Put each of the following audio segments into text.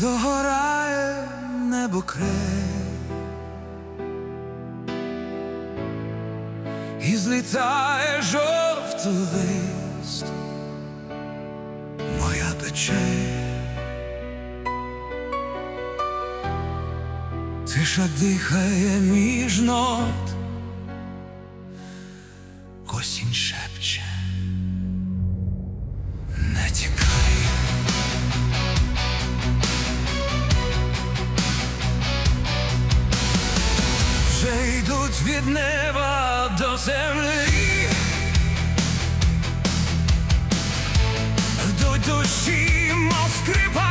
догорає небо крей і злітає жовтий лист, моя печаль. Тиша дихає між нот, осінь шепче. вже йдуть від неба до землі, до душі мов.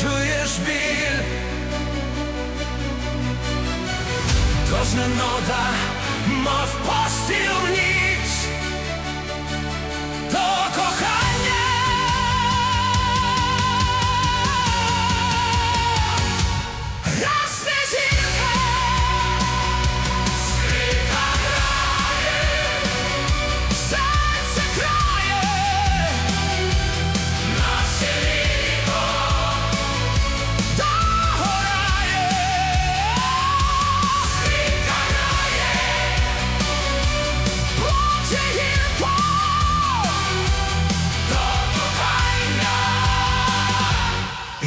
чуєш біль, кожна нота мов постів ніч.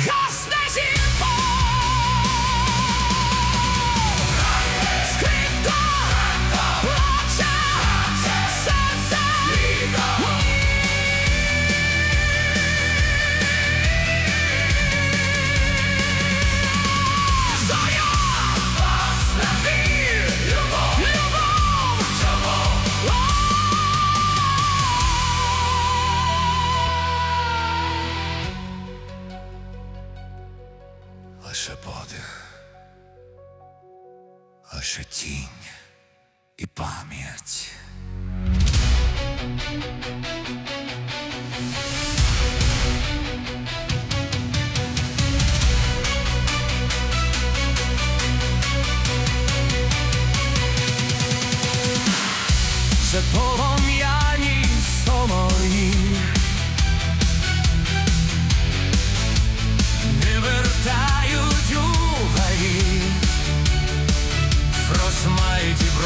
Because лише тінь і пам'ять.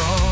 Oh.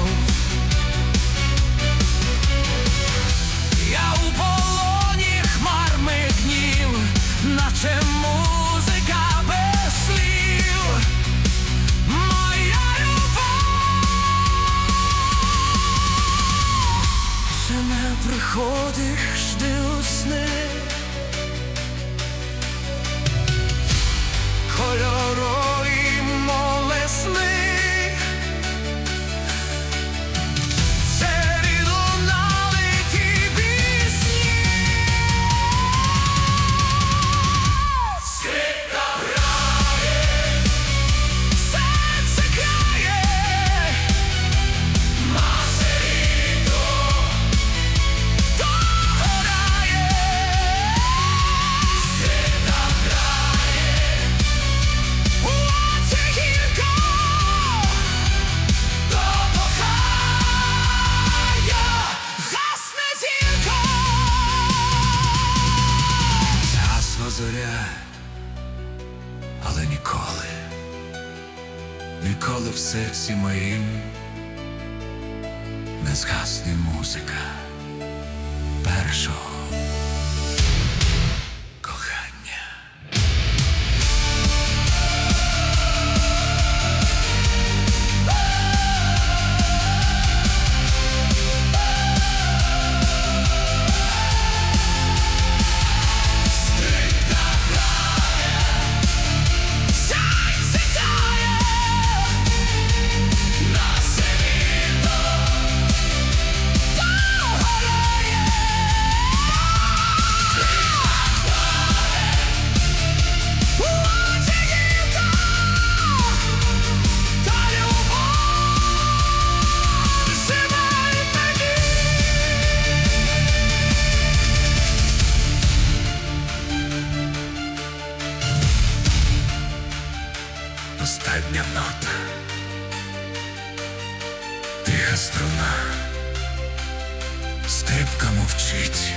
ніколи, ніколи в серці моїм не згасне музика першого. звучання нот, тиха струна, скрипка мовчить.